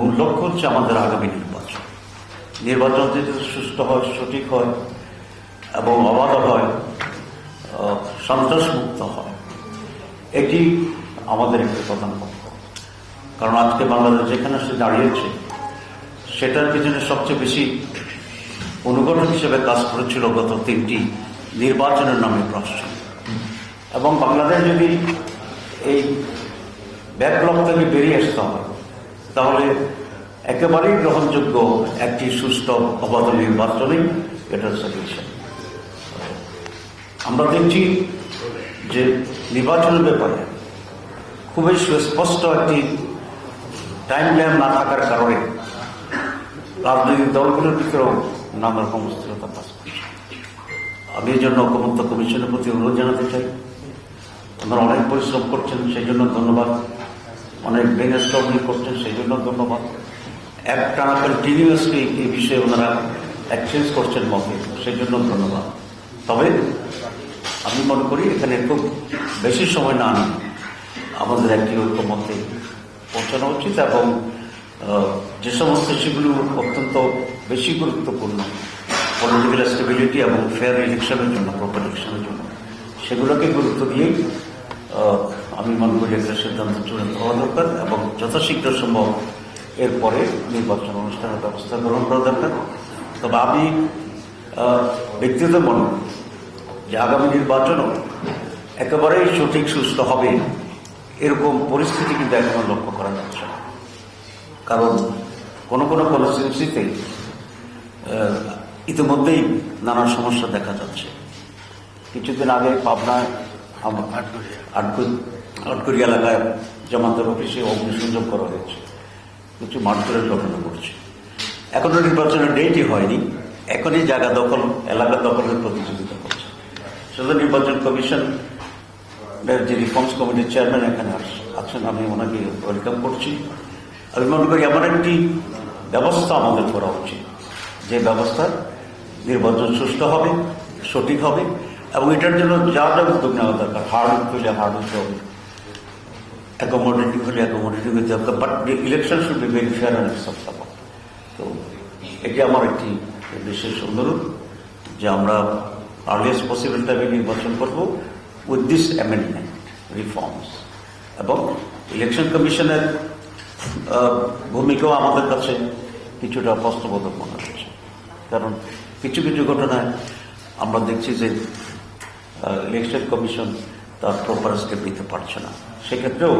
মূল লক্ষ্য হচ্ছে আমাদের আগামী নির্বাচন। নির্বাচন যদি সুস্থ হয়, সঠিক হয় এবং অবাধ হয় সন্ত্রাসমুক্ত হয়, এটি আমাদের একটি প্রধান লক্ষ্য। কারণ আজকে বাংলাদেশ যেখানে সে দাঁড়িয়েছে, সেটার পিছনে সবচেয়ে বেশি অনুগঠন হিসেবে কাজ করেছিল গত তিনটি নির্বাচনের নামে প্রশ্ন। এবং বাংলাদেশ যদি এই ব্যাকলগ থেকে বেরিয়ে আসতে হয় তাহলে একেবারেই গ্রহণযোগ্য একটি সুস্থ অবাধ নির্বাচনই এটার সলিউশন আমরা দেখছি যে নির্বাচনের ব্যাপারে খুবই সুস্পষ্ট একটি টাইম ল্যাম না থাকার কারণে রাজনৈতিক দলগুলোর ভিতরেও নানা রকম অস্থিরতা কাজ করছে। আমি এই জন্য ঐক্যমত্য কমিশনের প্রতি অনুরোধ জানাতে চাই। ওনারা অনেক পরিশ্রম করছেন, সেই জন্য ধন্যবাদ। ব্রেন স্ট্রগল করছেন, সেই জন্য ধন্যবাদ। টানা কন্টিনিউয়াসলি এই বিষয়ে ওনারা এক্সচেঞ্জ করছেন মতে, সেই জন্য ধন্যবাদ। তবে আমি মনে করি এখানে খুব বেশি সময় না নিয়ে আমাদের একটি ঐক্যমতে পৌঁছানো উচিত এবং যে সমস্ত সেগুলো অত্যন্ত বেশি গুরুত্বপূর্ণ পলিটিক্যাল স্টেবিলিটি এবং ফেয়ার ইলেকশনের জন্য প্রপার ইলেকশনের জন্য, সেগুলোকে গুরুত্ব দিয়েই আমি মনে করি একটা সিদ্ধান্ত চূড়ান্ত হওয়া দরকার এবং যথাশীঘ্র সম্ভব এরপরে নির্বাচন অনুষ্ঠানের ব্যবস্থা গ্রহণ করা দরকার। তবে আমি ব্যক্তিগত মনে যে আগামী নির্বাচনও একেবারেই সঠিক সুস্থ হবে এরকম পরিস্থিতি কিন্তু এখনও লক্ষ্য করা যাচ্ছে কারণ কোনো কোনো কনস্টিটিউন্সিতে ইতিমধ্যেই নানা সমস্যা দেখা যাচ্ছে। কিছুদিন আগে পাবনায় আমার আটগুড়ি এলাকায় জামাতের অফিসে অগ্নিসংযোগ করা হয়েছে। কিছু মারধরের ঘটনা ঘটছে এখনও নির্বাচনের ডেটই হয়নি। এখনই জায়গা দখল, এলাকা দখলের প্রতিযোগিতা করছে। শুধু নির্বাচন কমিশন যে রিফর্মস কমিটির চেয়ারম্যান এখানে আছেন, আমি ওনাকে ওয়েলকাম করছি। আমি মনে করি এমন একটি ব্যবস্থা আমাদের করা উচিত, যে ব্যবস্থা নির্বাচন সুস্থ হবে, সঠিক হবে, এবং এটার জন্য যা যা উদ্যোগ নেওয়া দরকার, হার্ড হইলে হার্ড হতে অ্যাকোমোডেটিভ হলে অ্যাকোমোডেটিভ হতে হবে but election should be very fair and acceptable তো এটি আমার একটি বিশেষ অনুরোধ, যে আমরা আর্লিয়েস্ট পসিবল টাইমে নির্বাচন করব উইথ দিস অ্যামেন্ডমেন্ট রিফর্মস এবং ইলেকশন কমিশনের ভূমিকাও আমাদের কাছে কিছুটা প্রশ্নবোধক মনে হচ্ছে কারণ কিছু কিছু ঘটনায় আমরা দেখছি যে ইলেকশন কমিশন তার প্রপার স্টেপ নিতে পারছে না। সেক্ষেত্রেও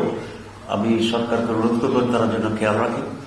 আমি সরকারকে অনুরোধ করবেন তারা যেন খেয়াল রাখে।